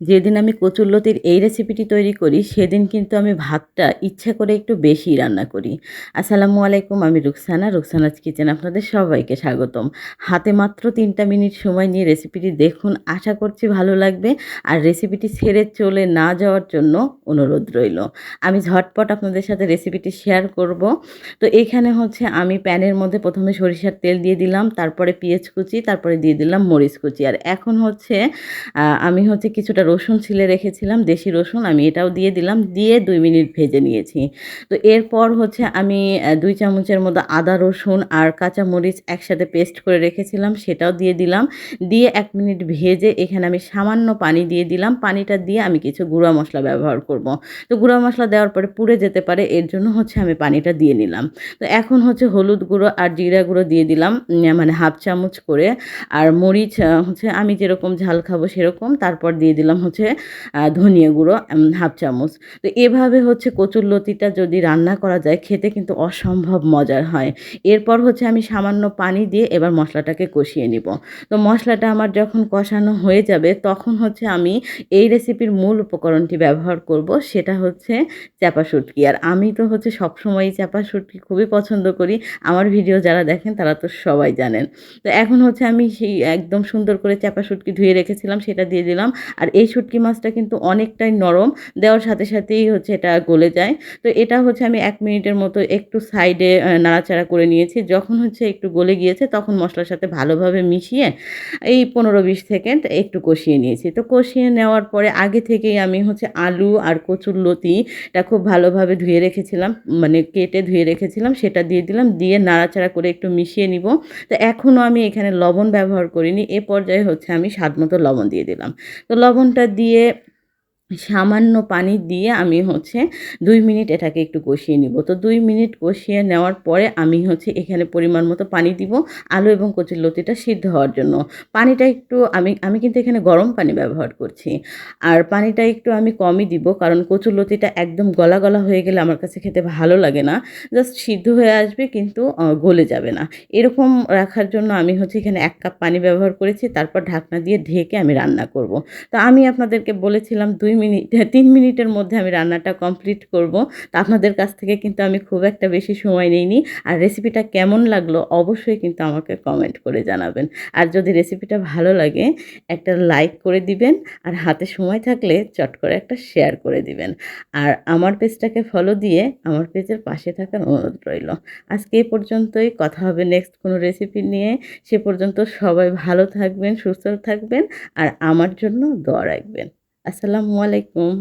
যেদিন আমি কচুরলতির এই রেসিপিটি তৈরি করি, সেদিন কিন্তু আমি ভাতটা ইচ্ছা করে একটু বেশি রান্না করি। আসসালামু আলাইকুম, আমি রুকসানা। রুকসানাজ কিচেন আপনাদের সবাইকে স্বাগতম। হাতে মাত্র তিনটা মিনিট সময় নিয়ে রেসিপিটি দেখুন, আশা করছি ভালো লাগবে। আর রেসিপিটি ছেড়ে চলে না যাওয়ার জন্য অনুরোধ রইল। আমি ঝটপট আপনাদের সাথে রেসিপিটি শেয়ার করব। তো এখানে হচ্ছে আমি প্যানের মধ্যে প্রথমে সরিষার তেল দিয়ে দিলাম, তারপরে পেঁয়াজ কুচি, তারপরে দিয়ে দিলাম মরিচ কুচি। আর এখন হচ্ছে আমি হচ্ছে কিছুটা রসুন ছিলে রেখেছিলাম, দেশি রসুন আমি এটাও দিয়ে দিলাম, দিয়ে দুই মিনিট ভেজে নিয়েছি। তো এরপর হচ্ছে আমি দুই চামচের মতো আদা রসুন আর কাঁচা মরিচ একসাথে পেস্ট করে রেখেছিলাম, সেটাও দিয়ে দিলাম। দিয়ে এক মিনিট ভেজে এখানে আমি সামান্য পানি দিয়ে দিলাম। পানিটা দিয়ে আমি কিছু গুঁড়া মশলা ব্যবহার করব। তো গুঁড়া মশলা দেওয়ার পরে পুড়ে যেতে পারে, এর জন্য হচ্ছে আমি পানিটা দিয়ে নিলাম। তো এখন হচ্ছে হলুদ গুঁড়ো আর জিরা গুঁড়ো দিয়ে দিলাম মানে হাফ চামচ করে। আর মরিচ হচ্ছে আমি যেরকম ঝাল খাব সেরকম, তারপর দিয়ে দিলাম হচ্ছে ধনিয়া গুঁড়ো হাফ চামচ। তো এভাবে হচ্ছে কচুর লতিটা যদি রান্না করা যায়, খেতে কিন্তু অসম্ভব মজার হয়। এরপর হচ্ছে আমি সামান্য পানি দিয়ে এবার মশলাটাকে কষিয়ে নিব। তো মশলাটা আমার যখন কষানো হয়ে যাবে, তখন হচ্ছে আমি এই রেসিপির মূল উপকরণটি ব্যবহার করব, সেটা হচ্ছে চাপা শুটকি। আর আমি তো হচ্ছে সবসময়ই চাপা শুটকি খুবই পছন্দ করি। আমার ভিডিও যারা দেখেন, তারা তো সবাই জানেন। তো এখন হচ্ছে আমি সেই একদম সুন্দর করে চাপা শুটকি ধুয়ে রেখেছিলাম, সেটা দিয়ে দিলাম। আর এই শুটকি মাছটা কিন্তু অনেকটাই নরম, দেওয়ার সাথে সাথেই হচ্ছে এটা গলে যায়। তো এটা হচ্ছে আমি এক মিনিটের মতো একটু সাইডে নাড়াচাড়া করে নিয়েছি। যখন হচ্ছে একটু গলে গিয়েছে, তখন মশলার সাথে ভালোভাবে মিশিয়ে এই পনেরো বিশ সেকেন্ড একটু কষিয়ে নিয়েছি। তো কষিয়ে নেওয়ার পরে আগে থেকেই আমি হচ্ছে আলু আর কচুর লতিটা খুব ভালোভাবে ধুয়ে রেখেছিলাম মানে কেটে ধুয়ে রেখেছিলাম, সেটা দিয়ে দিলাম, দিয়ে নাড়াচাড়া করে একটু মিশিয়ে নিব। তো এখনও আমি এখানে লবণ ব্যবহার করিনি, এ পর্যায়ে হচ্ছে আমি স্বাদ মতো লবণ দিয়ে দিলাম। তো লবণটা দিয়ে সামান্য পানি দিয়ে আমি হচ্ছে দুই মিনিট এটাকে একটু কষিয়ে নিব। তো দুই মিনিট কষিয়ে নেওয়ার পরে আমি হচ্ছে এখানে পরিমাণ মতো পানি দিব আলু এবং কচুর লতিটা সিদ্ধ হওয়ার জন্য। পানিটা একটু আমি আমি কিন্তু এখানে গরম পানি ব্যবহার করছি। আর পানিটা একটু আমি কমই দিব কারণ কচুর লতিটা একদম গলা গলা হয়ে গেলে আমার কাছে খেতে ভালো লাগে না। জাস্ট সিদ্ধ হয়ে আসবে কিন্তু গলে যাবে না। এরকম রাখার জন্য আমি হচ্ছে এখানে এক কাপ পানি ব্যবহার করেছি। তারপর ঢাকনা দিয়ে ঢেকে আমি রান্না করব। তো আমি আপনাদেরকে বলেছিলাম দুই মিনিট তিন মিনিটের মধ্যে আমি রান্নাটা কমপ্লিট করব। তো আপনাদের কাছ থেকে কিন্তু আমি খুব একটা বেশি সময় নিইনি। আর রেসিপিটা কেমন লাগল অবশ্যই কিন্তু আমাকে কমেন্ট করে জানাবেন। আর যদি রেসিপিটা ভালো লাগে, একটা লাইক করে দিবেন আর হাতে সময় থাকলে চট করে একটা শেয়ার করে দিবেন। আর আমার পেজটাকে ফলো দিয়ে আমার পেজের পাশে থাকার অনুরোধ রইল। আজকে এ পর্যন্তই, কথা হবে নেক্সট কোনো রেসিপি নিয়ে। সে পর্যন্ত সবাই ভালো থাকবেন, সুস্থ থাকবেন আর আমার জন্য দোয়া রাখবেন। আসসালামু আলাইকুম।